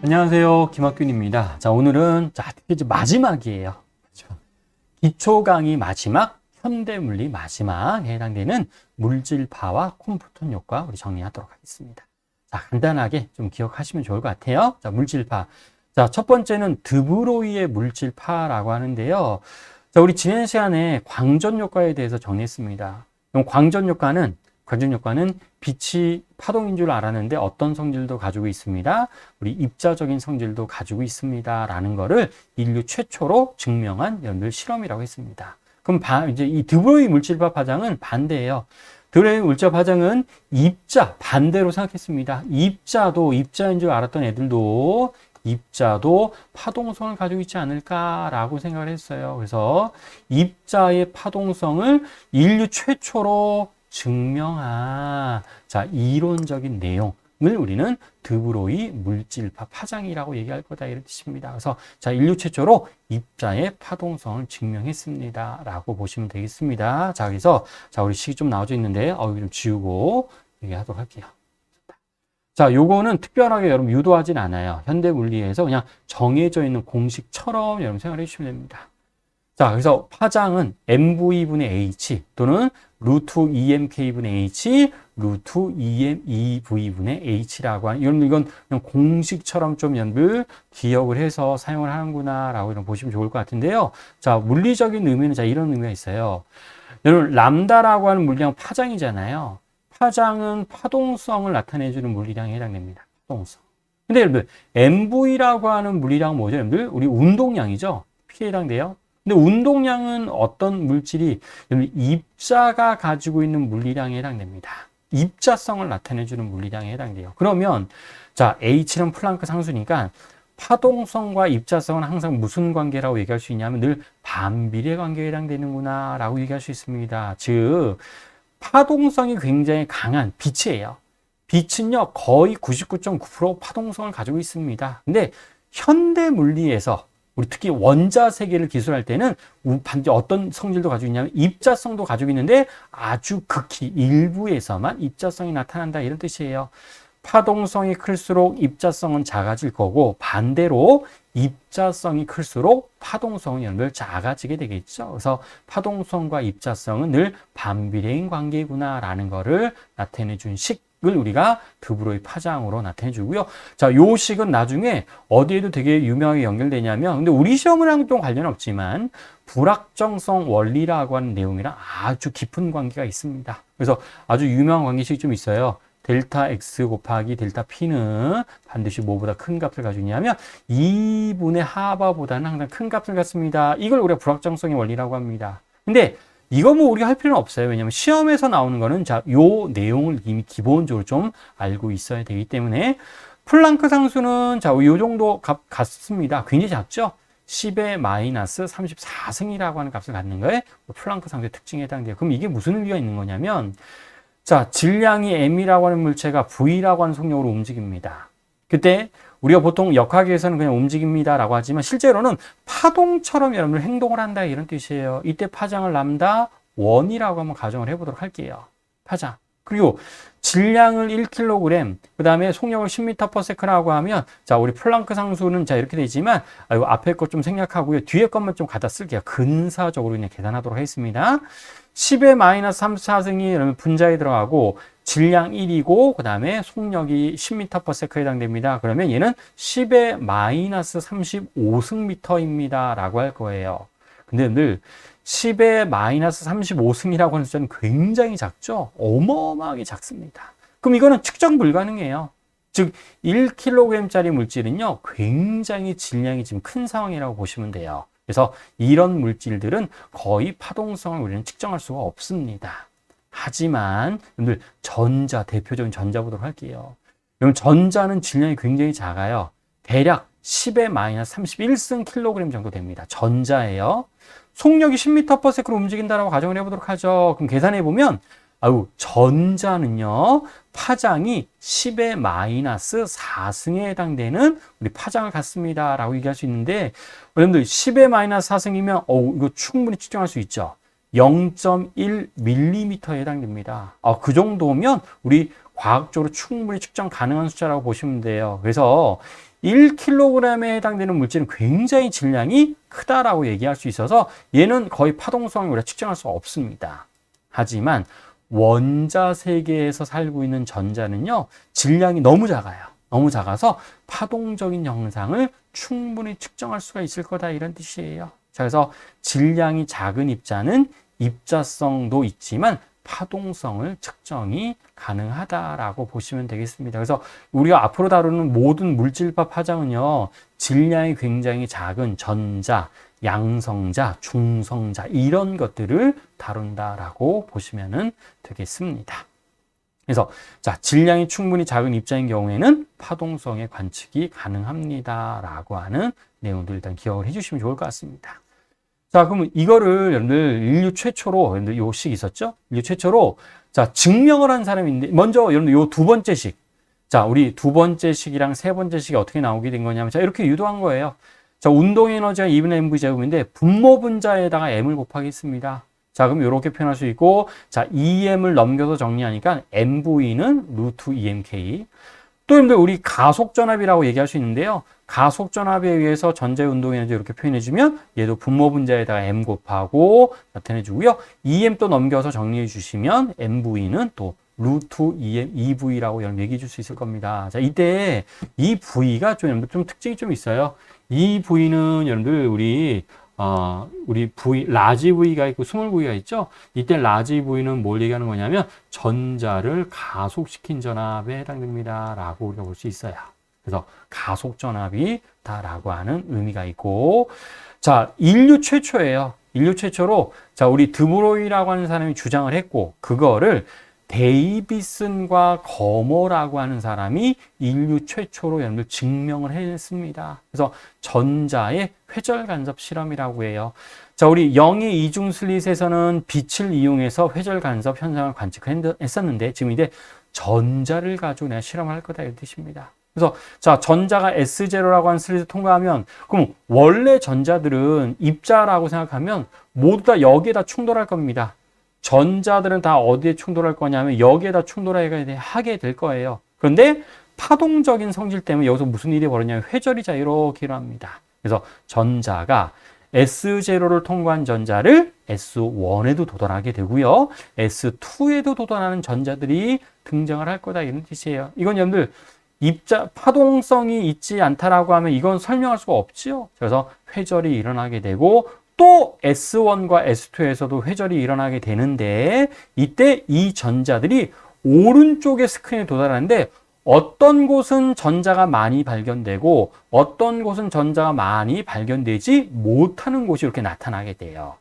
안녕하세요. 김학균입니다. 자, 오늘은 자, 이제 마지막이에요. 그렇죠? 기초 강의 마지막, 현대 물리 마지막에 해당되는 물질파와 콤프톤 효과 우리 정리하도록 하겠습니다. 자, 간단하게 좀 기억하시면 좋을 것 같아요. 자, 물질파. 자, 첫 번째는 드브로이의 물질파라고 하는데요. 자, 우리 지난 시간에 광전 효과에 대해서 정리했습니다. 그럼 광전 효과는 광전 효과는 빛이 파동인 줄 알았는데 어떤 성질도 가지고 있습니다. 우리 입자적인 성질도 가지고 있습니다. 라는 거를 인류 최초로 증명한 연별 실험이라고 했습니다. 그럼 바, 이제 이 드브로이 물질파 파장은 반대예요. 드브로이 물질파 파장은 입자 반대로 생각했습니다. 입자도 입자인 줄 알았던 애들도 입자도 파동성을 가지고 있지 않을까라고 생각을 했어요. 그래서 입자의 파동성을 인류 최초로 증명한 자 이론적인 내용 을 우리는 드브로이 물질파 파장이라고 얘기할 거다 이런 뜻입니다. 그래서 자 인류 최초로 입자의 파동성을 증명했습니다라고 보시면 되겠습니다. 자 그래서 자 우리 식이 좀 나와져 있는데 어 이거 좀 지우고 얘기하도록 할게요. 자, 요거는 특별하게 여러분 유도하진 않아요. 현대 물리에서 그냥 정해져 있는 공식처럼 여러분 생각해 주시면 됩니다. 자, 그래서 파장은 mv분의 h 또는 루트 2mk분의 h, 루트 2m2v분의 h라고 하는 이런 이건 그냥 공식처럼 좀 연불 기억을 해서 사용을 하는구나라고 이런 보시면 좋을 것 같은데요. 자, 물리적인 의미는 자 이런 의미가 있어요. 여러분 람다라고 하는 물량 파장이잖아요. 파장은 파동성을 나타내주는 물리량에 해당됩니다. 파동성. 근데 여러분들 MV라고 하는 물리량은 뭐죠? 여러분들 우리 운동량이죠. P에 해당돼요. 근데 운동량은 어떤 물질이 입자가 가지고 있는 물리량에 해당됩니다. 입자성을 나타내주는 물리량에 해당돼요. 그러면 자 H는 플랑크 상수니까 파동성과 입자성은 항상 무슨 관계라고 얘기할 수 있냐면 늘 반비례 관계에 해당되는구나 라고 얘기할 수 있습니다. 즉 파동성이 굉장히 강한 빛이에요. 빛은요, 거의 99.9% 파동성을 가지고 있습니다. 근데 현대 물리에서 우리 특히 원자 세계를 기술할 때는 반드시 어떤 성질도 가지고 있냐면 입자성도 가지고 있는데 아주 극히 일부에서만 입자성이 나타난다 이런 뜻이에요. 파동성이 클수록 입자성은 작아질 거고 반대로 입자성이 클수록 파동성은 연별 작아지게 되겠죠. 그래서 파동성과 입자성은 늘 반비례인 관계구나라는 거를 나타내 준 식 을 우리가 드브로이 파장으로 나타내 주고요. 자, 요 식은 나중에 어디에도 되게 유명하게 연결되냐면 근데 우리 시험이랑 좀 관련 없지만 불확정성 원리라고 하는 내용이랑 아주 깊은 관계가 있습니다. 그래서 아주 유명한 관계식이 좀 있어요. 델타 x 곱하기 델타 p는 반드시 뭐보다 큰 값을 가지고 있냐면 2분의 하바보다는 항상 큰 값을 갖습니다. 이걸 우리가 불확정성의 원리라고 합니다. 근데 이거 뭐 우리가 할 필요는 없어요. 왜냐면 시험에서 나오는 거는 자, 요 내용을 이미 기본적으로 좀 알고 있어야 되기 때문에 플랑크 상수는 자, 요 정도 값 같습니다. 굉장히 작죠? 10의 마이너스 34승이라고 하는 값을 갖는 거에 플랑크 상수의 특징에 해당돼요. 그럼 이게 무슨 의미가 있는 거냐면 자, 질량이 m이라고 하는 물체가 v라고 하는 속력으로 움직입니다. 그때 우리가 보통 역학에서는 그냥 움직입니다라고 하지만 실제로는 파동처럼 여러분들 행동을 한다 이런 뜻이에요. 이때 파장을 람다 원이라고 한번 가정을 해보도록 할게요. 파장. 그리고 질량을 1kg, 그 다음에 속력을 10m/s라고 하면, 자, 우리 플랑크 상수는 자, 이렇게 되지만, 아, 이 앞에 것 좀 생략하고요. 뒤에 것만 좀 갖다 쓸게요. 근사적으로 그냥 계산하도록 하겠습니다. 10의 마이너스 34승이 여러분 분자에 들어가고, 질량 1이고, 그 다음에 속력이 10m/s에 해당됩니다. 그러면 얘는 10의 마이너스 35승미터입니다. 라고 할 거예요. 근데 늘 10의 마이너스 35승이라고 하는 숫자는 굉장히 작죠? 어마어마하게 작습니다. 그럼 이거는 측정 불가능해요. 즉, 1kg짜리 물질은요, 굉장히 질량이 지금 큰 상황이라고 보시면 돼요. 그래서 이런 물질들은 거의 파동성을 우리는 측정할 수가 없습니다. 하지만, 여러분들, 전자, 대표적인 전자 보도록 할게요. 그럼 전자는 질량이 굉장히 작아요. 대략 10의 마이너스 31승 킬로그램 정도 됩니다. 전자예요. 속력이 10m/s로 움직인다라고 가정을 해보도록 하죠. 그럼 계산해 보면 아유 전자는요 파장이 10의 마이너스 4승에 해당되는 우리 파장을 갖습니다 라고 얘기할 수 있는데 여러분들 10의 마이너스 4승이면 어 이거 충분히 측정할 수 있죠. 0.1mm에 해당됩니다. 아, 그 정도면 우리 과학적으로 충분히 측정 가능한 숫자라고 보시면 돼요. 그래서 1kg에 해당되는 물질은 굉장히 질량이 크다라고 얘기할 수 있어서 얘는 거의 파동성을 우리가 측정할 수 없습니다. 하지만 원자 세계에서 살고 있는 전자는요, 질량이 너무 작아요. 너무 작아서 파동적인 영상을 충분히 측정할 수가 있을 거다 이런 뜻이에요. 자, 그래서 질량이 작은 입자는 입자성도 있지만 파동성을 측정이 가능하다라고 보시면 되겠습니다. 그래서 우리가 앞으로 다루는 모든 물질파 파장은요, 질량이 굉장히 작은 전자, 양성자, 중성자 이런 것들을 다룬다라고 보시면 되겠습니다. 그래서 자 질량이 충분히 작은 입자인 경우에는 파동성의 관측이 가능합니다라고 하는 내용들 일단 기억을 해주시면 좋을 것 같습니다. 자 그러면 이거를 여러분들 인류 최초로 여러분들 요식 있었죠? 인류 최초로 자 증명을 한 사람인데 먼저 여러분들 요 두 번째 식. 자 우리 두 번째 식이랑 세 번째 식이 어떻게 나오게 된 거냐면 자 이렇게 유도한 거예요. 자, 운동 에너지가 2분의 mv 제곱인데 분모 분자에다가 m을 곱하겠습니다. 자, 그럼 이렇게 표현할 수 있고, 자, 2m을 넘겨서 정리하니까 mv는 루트 2mk. 또 여러분들 우리 가속 전압이라고 얘기할 수 있는데요. 가속 전압에 의해서 전자의 운동 에너지 이렇게 표현해 주면 얘도 분모 분자에다가 m 곱하고 나타내 주고요. 2m 또 넘겨서 정리해 주시면 mv는 또 루트 2m, 2v라고 여러분 얘기해 줄 수 있을 겁니다. 자, 이때 이 v가 좀, 좀 특징이 좀 있어요. 이 V는 여러분들 우리 어, 우리 V, 라지 V가 있고 스몰 V가 있죠? 이때 라지 V는 뭘 얘기하는 거냐면 전자를 가속시킨 전압에 해당됩니다. 라고 우리가 볼 수 있어요. 그래서 가속 전압이다 라고 하는 의미가 있고 자, 인류 최초예요. 인류 최초로 자, 우리 드브로이라고 하는 사람이 주장을 했고 그거를 데이비슨과 거머라고 하는 사람이 인류 최초로 여러분들 증명을 했습니다. 그래서 전자의 회절 간섭 실험이라고 해요. 자, 우리 영의 이중 슬릿에서는 빛을 이용해서 회절 간섭 현상을 관측했었는데 지금 이제 전자를 가지고 내가 실험할 거다 이 뜻입니다. 그래서 자 전자가 S0라고 하는 슬릿을 통과하면 그럼 원래 전자들은 입자라고 생각하면 모두 다 여기에다 충돌할 겁니다. 전자들은 다 어디에 충돌할 거냐면 여기에 다 충돌하게 될 거예요. 그런데 파동적인 성질 때문에 여기서 무슨 일이 벌어냐면 회절이 자 이렇게 일어납니다. 그래서 전자가 S0를 통과한 전자를 S1에도 도달하게 되고요. S2에도 도달하는 전자들이 등장을 할 거다 이런 뜻이에요. 이건 여러분들 입자 파동성이 있지 않다라고 하면 이건 설명할 수가 없지요. 그래서 회절이 일어나게 되고 또 S1과 S2에서도 회절이 일어나게 되는데 이때 이 전자들이 오른쪽의 스크린에 도달하는데 어떤 곳은 전자가 많이 발견되고 어떤 곳은 전자가 많이 발견되지 못하는 곳이 이렇게 나타나게 돼요.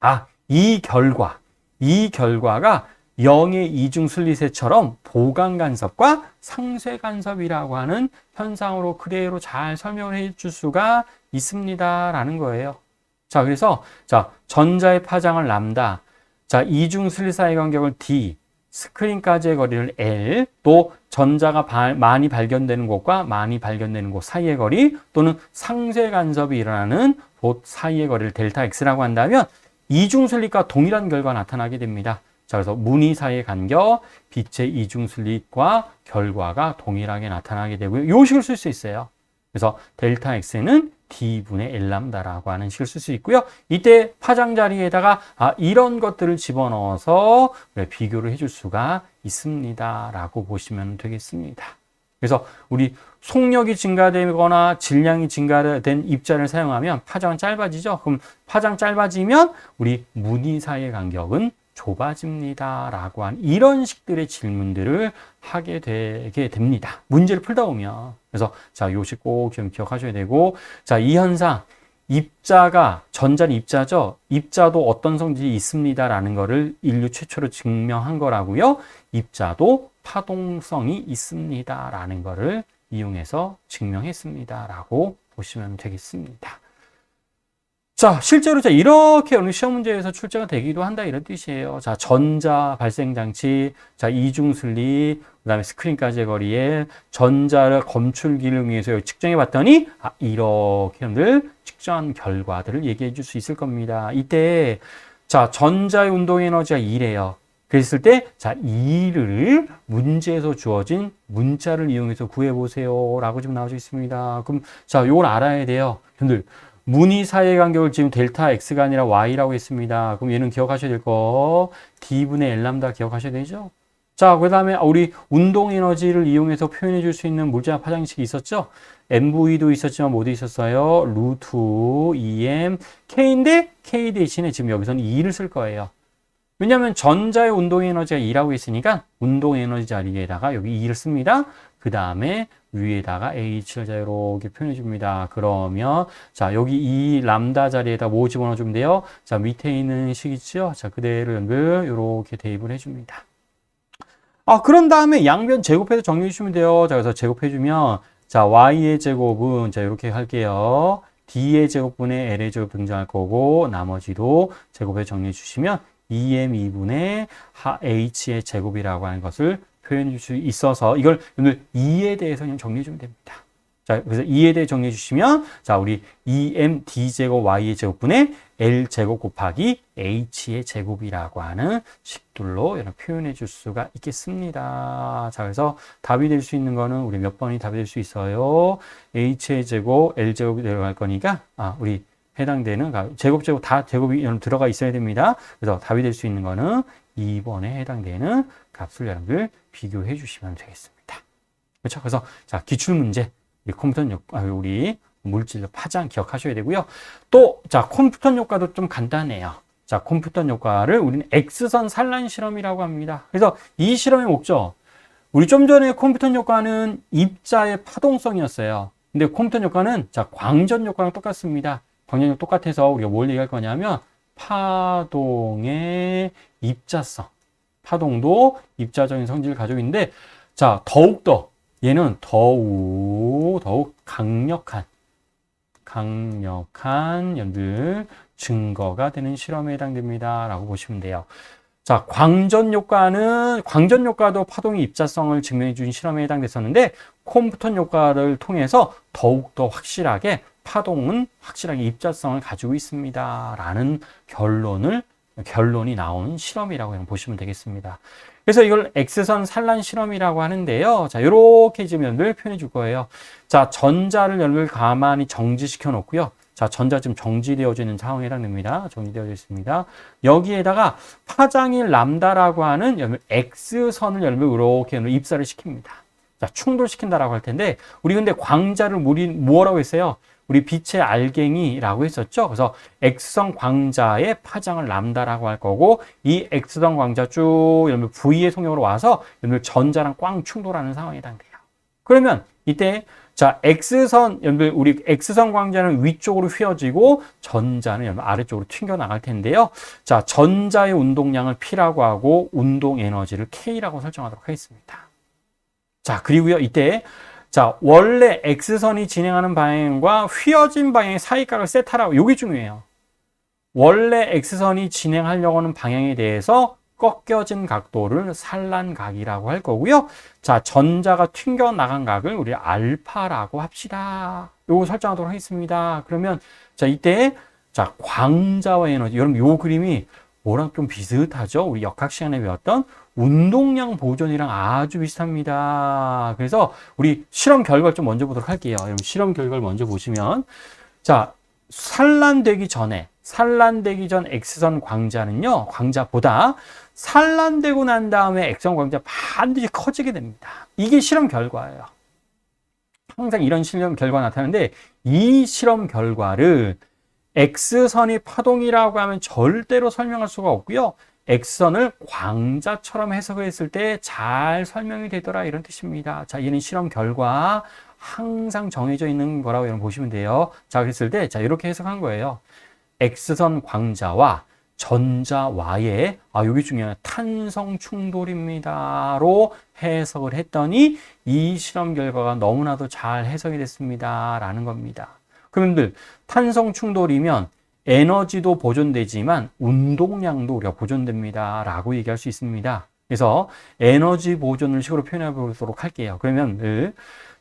아, 이 결과, 이 결과가 영의 이중 슬릿에처럼 보강 간섭과 상쇄 간섭이라고 하는 현상으로 그대로 잘 설명을 해줄 수가 있습니다라는 거예요. 자, 그래서 자, 전자의 파장을 람다. 자, 이중 슬릿 사이 간격을 d, 스크린까지의 거리를 l, 또 전자가 바, 많이 발견되는 곳과 많이 발견되는 곳 사이의 거리 또는 상쇄 간섭이 일어나는 곳 사이의 거리를 델타 x라고 한다면 이중 슬릿과 동일한 결과가 나타나게 됩니다. 자, 그래서 무늬 사이의 간격, 빛의 이중 슬릿과 결과가 동일하게 나타나게 되고요. 요 식을 쓸 수 있어요. 그래서 델타 x는 d분의 l람다라고 하는 식을 쓸 수 있고요. 이때 파장 자리에다가 아, 이런 것들을 집어넣어서 비교를 해줄 수가 있습니다 라고 보시면 되겠습니다. 그래서 우리 속력이 증가되거나 질량이 증가된 입자를 사용하면 파장은 짧아지죠. 그럼 파장 짧아지면 우리 무늬 사이의 간격은 좁아집니다. 라고 한 이런 식들의 질문들을 하게 되게 됩니다. 문제를 풀다 보면. 그래서 자, 요식 꼭좀 기억하셔야 되고, 자, 이 현상, 입자가, 전자는 입자죠? 입자도 어떤 성질이 있습니다라는 거를 인류 최초로 증명한 거라고요. 입자도 파동성이 있습니다라는 거를 이용해서 증명했습니다라고 보시면 되겠습니다. 자, 실제로 자, 이렇게 어느 시험 문제에서 출제가 되기도 한다 이런 뜻이에요. 자, 전자 발생 장치, 자, 이중 슬립, 그다음에 스크린까지의 거리에 전자를 검출기를 위해서 측정해 봤더니 아, 이렇게 여러분들 측정 결과들을 얘기해 줄 수 있을 겁니다. 이때 자, 전자의 운동 에너지가 이래요. 그랬을 때, 자, 이를 문제에서 주어진 문자를 이용해서 구해보세요. 라고 지금 나와져 있습니다. 그럼, 자, 요걸 알아야 돼요. 여러분들, 무늬 사이의 간격을 지금 델타 x가 아니라 y라고 했습니다. 그럼 얘는 기억하셔야 될 거, d분의 l 람다 기억하셔야 되죠? 자, 그 다음에 우리 운동 에너지를 이용해서 표현해 줄 수 있는 물자 파장식이 있었죠? MV도 있었지만 모두 있었어요. 루트 2M K인데 K 대신에 지금 여기서는 2를 쓸 거예요. 왜냐하면 전자의 운동 에너지가 2라고 했으니까 운동 에너지 자리에다가 여기 2를 씁니다. 그 다음에 위에다가 H를 자 이렇게 표현해 줍니다. 그러면 자 여기 이 람다 자리에다 뭐 집어넣어 주면 돼요? 자 밑에 있는 식 있죠? 자 그대로 연결 이렇게 대입을 해줍니다. 아 그런 다음에 양변 제곱해서 정리해 주시면 돼요. 자 그래서 제곱해 주면 자 y의 제곱은 자 이렇게 할게요. d의 제곱분의 l의 제곱 등장할 거고 나머지도 제곱해 정리해 주시면 2m 2분의 h의 제곱이라고 하는 것을 표현해 줄수 있어서 이걸 오늘 2에 대해서 그냥 정리해 주면 됩니다. 자, 그래서 2에 대해 정리해 주시면 자, 우리 2m d제곱 y의 제곱분의 l 제곱 곱하기 h의 제곱이라고 하는 식들로 이런 표현해 줄 수가 있겠습니다. 자, 그래서 답이 될 수 있는 거는 우리 몇 번이 답이 될 수 있어요. h의 제곱, l 제곱이 들어갈 거니까 아, 우리 해당되는 제곱 제곱 다 제곱이 들어가 있어야 됩니다. 그래서 답이 될 수 있는 거는 2번에 해당되는 값을 여러분들 비교해 주시면 되겠습니다. 그렇죠? 그래서 자 기출 문제 우리 컴퓨터 효 아, 우리 물질 파장 기억하셔야 되고요. 또 자 컴퓨터 효과도 좀 간단해요. 자 컴퓨터 효과를 우리는 X선 산란 실험이라고 합니다. 그래서 이 실험의 목적 우리 좀 전에 컴퓨터 효과는 입자의 파동성이었어요. 근데 컴퓨터 효과는 자 광전 효과랑 똑같습니다. 광전력 똑같아서 우리가 뭘 얘기할 거냐면 파동의 입자성. 파동도 입자적인 성질을 가지고 있는데 자, 더욱더 얘는 더욱 더욱 강력한 강력한 연들 증거가 되는 실험에 해당됩니다. 라고 보시면 돼요. 자, 광전 효과는 광전 효과도 파동의 입자성을 증명해 준 실험에 해당됐었는데 콤프턴 효과를 통해서 더욱더 확실하게 파동은 확실하게 입자성을 가지고 있습니다. 라는 결론을, 결론이 나온 실험이라고 보시면 되겠습니다. 그래서 이걸 X선 산란 실험이라고 하는데요. 자, 요렇게 지금 연을 표현해 줄 거예요. 자, 전자를 연을 가만히 정지시켜 놓고요. 자, 전자 지금 정지되어져 있는 상황에 해당됩니다. 정지되어져 있습니다. 여기에다가 파장일 람다라고 하는 X선을 연을 이렇게 입사를 시킵니다. 자, 충돌시킨다라고 할 텐데, 우리 근데 광자를 우리 뭐라고 했어요? 우리 빛의 알갱이라고 했었죠. 그래서 X선 광자의 파장을 람다라고 할 거고 이 X선 광자 쭉 이러면 V의 송역으로 와서 이러면 전자랑 꽝 충돌하는 상황에 해당돼요. 그러면 이때 자 X선 연들 우리 X선 광자는 위쪽으로 휘어지고 전자는 아래쪽으로 튕겨 나갈 텐데요. 자 전자의 운동량을 P라고 하고 운동 에너지를 K라고 설정하도록 하겠습니다. 자 그리고요 이때 자, 원래 X선이 진행하는 방향과 휘어진 방향의 사이각을 세타라고, 요게 중요해요. 원래 X선이 진행하려고 하는 방향에 대해서 꺾여진 각도를 산란각이라고 할 거고요. 자, 전자가 튕겨 나간 각을 우리 알파라고 합시다. 요거 설정하도록 하겠습니다. 그러면 자, 이때 자, 광자와 에너지. 여러분 요 그림이 뭐랑 좀 비슷하죠? 우리 역학 시간에 배웠던 운동량 보존이랑 아주 비슷합니다. 그래서 우리 실험 결과를 좀 먼저 보도록 할게요. 여러분 실험 결과를 먼저 보시면 자 산란되기 전에 산란되기 전 X선 광자는요 광자보다 산란되고 난 다음에 X선 광자 반드시 커지게 됩니다. 이게 실험 결과예요. 항상 이런 실험 결과 나타나는데 이 실험 결과를 X선이 파동이라고 하면 절대로 설명할 수가 없고요. X선을 광자처럼 해석을 했을 때 잘 설명이 되더라 이런 뜻입니다. 자, 얘는 실험 결과 항상 정해져 있는 거라고 여러분 보시면 돼요. 자, 그랬을 때 자, 이렇게 해석한 거예요. X선 광자와 전자와의 아, 여기 중요한 탄성 충돌입니다로 해석을 했더니 이 실험 결과가 너무나도 잘 해석이 됐습니다. 라는 겁니다. 그러면 탄성 충돌이면 에너지도 보존되지만 운동량도 우리가 보존됩니다. 라고 얘기할 수 있습니다. 그래서 에너지 보존을 식으로 표현해 보도록 할게요. 그러면 늘,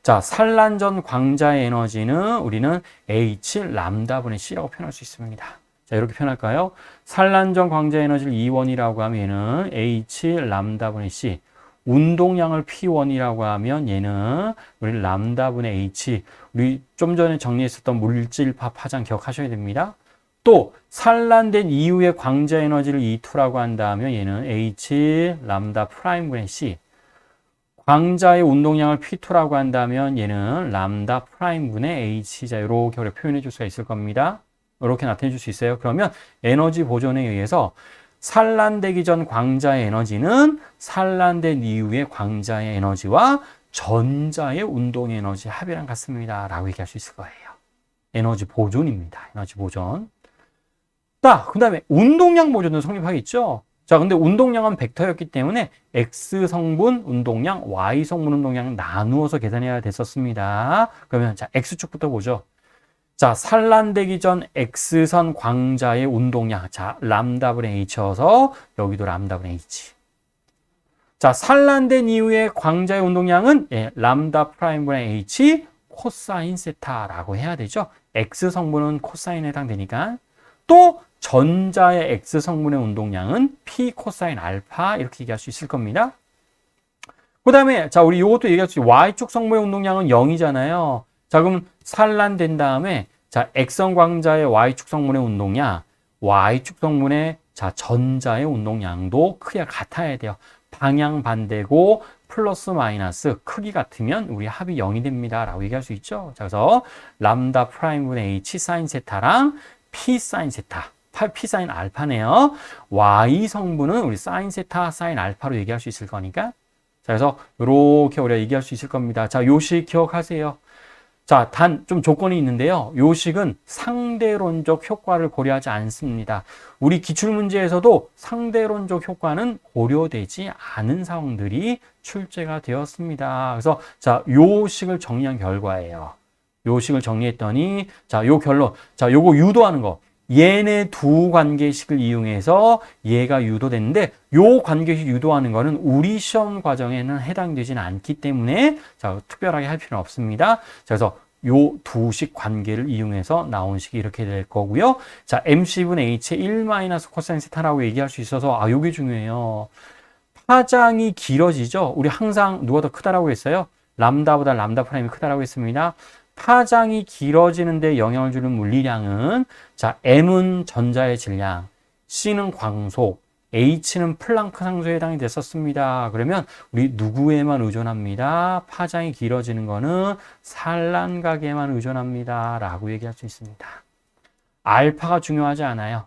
자, 산란전 광자의 에너지는 우리는 H 람다분의 C라고 표현할 수 있습니다. 자, 이렇게 표현할까요? 산란전 광자 에너지를 E1이라고 하면 얘는 H 람다분의 C. 운동량을 P1이라고 하면 얘는 우리 람다분의 H. 우리 좀 전에 정리했었던 물질파 파장 기억하셔야 됩니다. 또 산란된 이후의 광자 에너지를 E2라고 한다면 얘는 H 람다 프라임분의 C. 광자의 운동량을 P2라고 한다면 얘는 람다 프라임분의 H. 자, 이렇게 표현해 줄 수가 있을 겁니다. 이렇게 나타내 줄 수 있어요. 그러면 에너지 보존에 의해서 산란되기 전 광자의 에너지는 산란된 이후의 광자의 에너지와 전자의 운동 에너지 합이랑 같습니다. 라고 얘기할 수 있을 거예요. 에너지 보존입니다. 에너지 보존. 자, 그 다음에 운동량 보존도 성립하겠죠? 자, 근데 운동량은 벡터였기 때문에 X 성분 운동량, Y 성분 운동량 나누어서 계산해야 됐었습니다. 그러면 자, X축부터 보죠. 자, 산란되기 전 X선 광자의 운동량. 자, 람다 분의 H여서 여기도 람다 분의 H. 자, 산란된 이후에 광자의 운동량은 예, 람다 프라임 분의 H 코사인 세타라고 해야 되죠. X 성분은 코사인에 해당되니까 또 전자의 X 성분의 운동량은 P 코사인 알파 이렇게 얘기할 수 있을 겁니다. 그 다음에 자 우리 이것도 얘기할 수 있어요. Y축 성분의 운동량은 0이잖아요. 자 그럼 산란된 다음에 자 X선 광자의 Y축 성분의 운동량 Y축 성분의 자 전자의 운동량도 크기가 같아야 돼요. 방향 반대고 플러스 마이너스 크기 같으면 우리 합이 0이 됩니다. 라고 얘기할 수 있죠. 자, 그래서 람다 프라임 분의 H 사인 세타랑 P 사인 세타 P 사인 알파네요. Y 성분은 우리 사인 세타 사인 알파로 얘기할 수 있을 거니까. 자, 그래서 이렇게 우리가 얘기할 수 있을 겁니다. 자, 요식 기억하세요. 자, 단 좀 조건이 있는데요. 요식은 상대론적 효과를 고려하지 않습니다. 우리 기출문제에서도 상대론적 효과는 고려되지 않은 상황들이 출제가 되었습니다. 그래서 자, 요식을 정리한 결과예요. 요식을 정리했더니 자, 요 결론. 자, 요거 유도하는 거. 얘네 두 관계식을 이용해서 얘가 유도됐는데 요 관계식 유도하는 거는 우리 시험 과정에는 해당되지는 않기 때문에 자 특별하게 할 필요는 없습니다. 자, 그래서 요 두 식 관계를 이용해서 나온 식이 이렇게 될 거고요. 자, MC분의 H의 1 마이너스 코사인 세타라고 얘기할 수 있어서 아 요게 중요해요. 파장이 길어지죠. 우리 항상 누가 더 크다라고 했어요? 람다보다 람다 프라임이 크다라고 했습니다. 파장이 길어지는데 영향을 주는 물리량은 자 M은 전자의 질량, C는 광속, H는 플랑크 상수에 해당이 됐었습니다. 그러면 우리 누구에만 의존합니다. 파장이 길어지는 거는 산란각에만 의존합니다. 라고 얘기할 수 있습니다. 알파가 중요하지 않아요.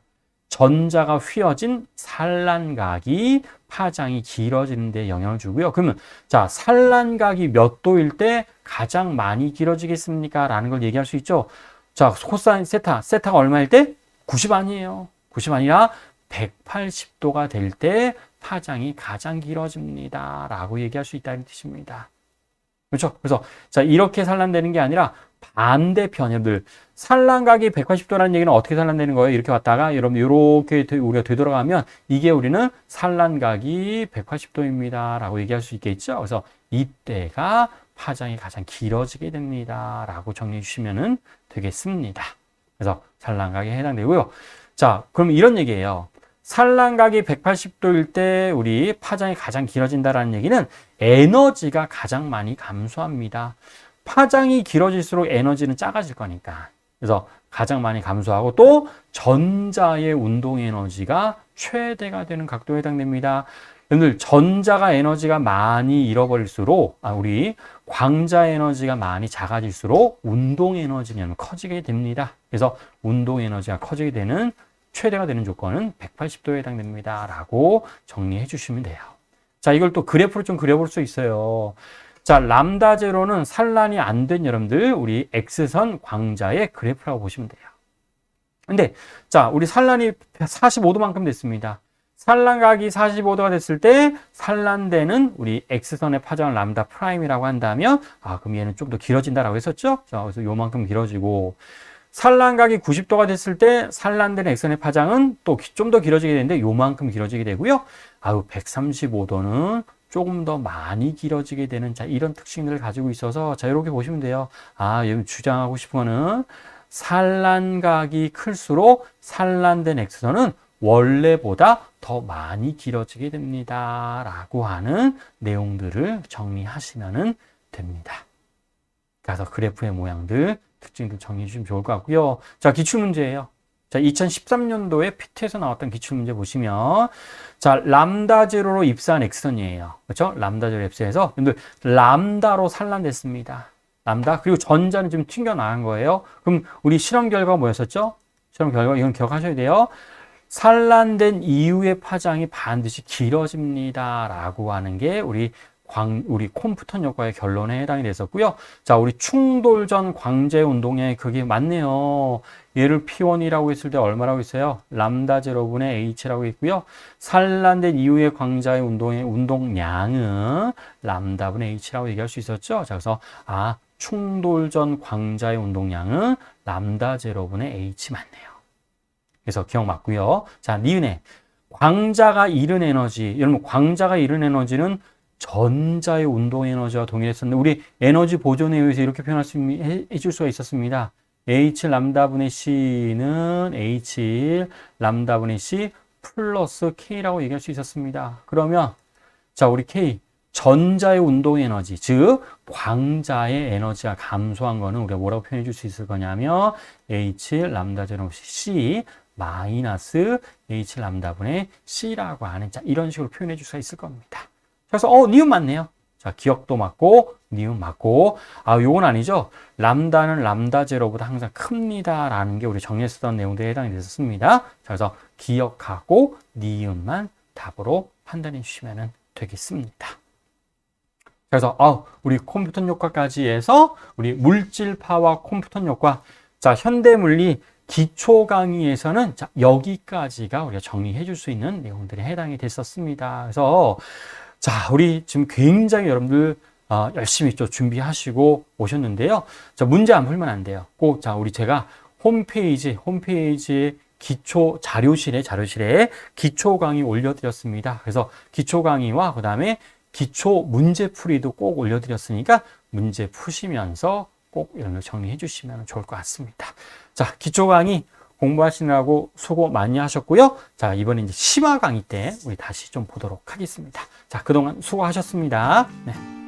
전자가 휘어진 산란각이 파장이 길어지는 데 영향을 주고요. 그러면 자, 산란각이 몇 도일 때 가장 많이 길어지겠습니까? 라는 걸 얘기할 수 있죠. 자, 코사인 세타, 세타가 얼마일 때? 90 아니에요. 90 아니라 180도가 될 때 파장이 가장 길어집니다. 라고 얘기할 수 있다는 뜻입니다. 그렇죠? 그래서 자, 이렇게 산란되는 게 아니라 반대편, 여러분들. 산란각이 180도라는 얘기는 어떻게 산란되는 거예요? 이렇게 왔다가 여러분 이렇게 우리가 되돌아가면 이게 우리는 산란각이 180도입니다. 라고 얘기할 수 있겠죠? 그래서 이때가 파장이 가장 길어지게 됩니다. 라고 정리해 주시면 되겠습니다. 그래서 산란각에 해당되고요. 자, 그럼 이런 얘기예요. 산란각이 180도일 때 우리 파장이 가장 길어진다라는 얘기는 에너지가 가장 많이 감소합니다. 파장이 길어질수록 에너지는 작아질 거니까. 그래서 가장 많이 감소하고 또 전자의 운동 에너지가 최대가 되는 각도에 해당됩니다. 여러분들 전자가 에너지가 많이 잃어버릴수록 아 우리 광자 에너지가 많이 작아질수록 운동 에너지는 커지게 됩니다. 그래서 운동 에너지가 커지게 되는 최대가 되는 조건은 180도에 해당됩니다. 라고 정리해 주시면 돼요. 자, 이걸 또 그래프로 좀 그려볼 수 있어요. 자, 람다 제로는 산란이 안 된 여러분들, 우리 X선 광자의 그래프라고 보시면 돼요. 근데, 자, 우리 산란이 45도만큼 됐습니다. 산란각이 45도가 됐을 때 산란되는 우리 X선의 파장을 람다 프라임이라고 한다면, 아, 그럼 얘는 좀 더 길어진다라고 했었죠? 자, 그래서 요만큼 길어지고, 산란각이 90도가 됐을 때 산란된 X선의 파장은 또 좀 더 길어지게 되는데 요만큼 길어지게 되고요. 아우 135도는 조금 더 많이 길어지게 되는 자 이런 특징들을 가지고 있어서 자 이렇게 보시면 돼요. 아 여기 주장하고 싶은 거는 산란각이 클수록 산란된 x선은 원래보다 더 많이 길어지게 됩니다. 라고 하는 내용들을 정리하시면 됩니다. 그래서 그래프의 모양들, 특징들 정리해 주시면 좋을 것 같고요. 자, 기출문제예요. 자, 2013년도에 PT에서 나왔던 기출문제 보시면 자, 람다 제로로 입사한 x선이에요. 그렇죠? 람다 제로 입사해서 여러분들 람다로 산란됐습니다. 람다 그리고 전자는 좀 튕겨 나간 거예요. 그럼 우리 실험 결과 뭐였었죠? 실험 결과 이건 기억하셔야 돼요. 산란된 이후의 파장이 반드시 길어집니다 라고 하는 게 우리 광, 우리 콤프턴 효과의 결론에 해당이 됐었고요. 자, 우리 충돌 전 광재 운동에 그게 맞네요. 얘를 P1이라고 했을 때 얼마라고 했어요? 람다 제로분의 H라고 했고요. 산란된 이후의 광자의 운동의 운동량은 람다분의 H라고 얘기할 수 있었죠. 자, 그래서 아, 충돌 전 광자의 운동량은 람다 제로분의 H 맞네요. 그래서 기억 맞고요. 자, 니은에 광자가 잃은 에너지. 여러분, 광자가 잃은 에너지는 전자의 운동 에너지와 동일했었는데 우리 에너지 보존에 의해서 이렇게 표현할 수 있- 해- 해줄 수가 있었습니다. H 람다분의 C는 H 람다분의 C 플러스 K라고 얘기할 수 있었습니다. 그러면 자 우리 K 전자의 운동 에너지 즉 광자의 에너지가 감소한 거는 우리가 뭐라고 표현해 줄 수 있을 거냐면 H 람다 제로 C 마이너스 H 람다분의 C라고 하는 자 이런 식으로 표현해 줄 수가 있을 겁니다. 그래서 어 니은 맞네요. 자 기억도 맞고 니은 맞고 아 요건 아니죠. 람다는 람다 제로보다 항상 큽니다라는 게 우리 정리했었던 내용들에 해당이 됐었습니다. 자, 그래서 기억하고 니은만 답으로 판단해 주시면 되겠습니다. 그래서 아 우리 컴퓨터 효과까지 해서 우리 물질파와 컴퓨터 효과 자 현대물리 기초 강의에서는 자 여기까지가 우리가 정리해 줄 수 있는 내용들에 해당이 됐었습니다. 그래서 자, 우리 지금 굉장히 여러분들 어, 열심히 좀 준비하시고 오셨는데요. 자, 문제 안 풀면 안 돼요. 꼭, 자, 우리 제가 홈페이지, 홈페이지에 기초 자료실에, 자료실에 기초 강의 올려드렸습니다. 그래서 기초 강의와 그 다음에 기초 문제 풀이도 꼭 올려드렸으니까 문제 푸시면서 꼭 이런 걸 정리해 주시면 좋을 것 같습니다. 자, 기초 강의 공부하시느라고 수고 많이 하셨고요. 자, 이번에 이제 심화 강의 때 우리 다시 좀 보도록 하겠습니다. 자, 그동안 수고하셨습니다. 네.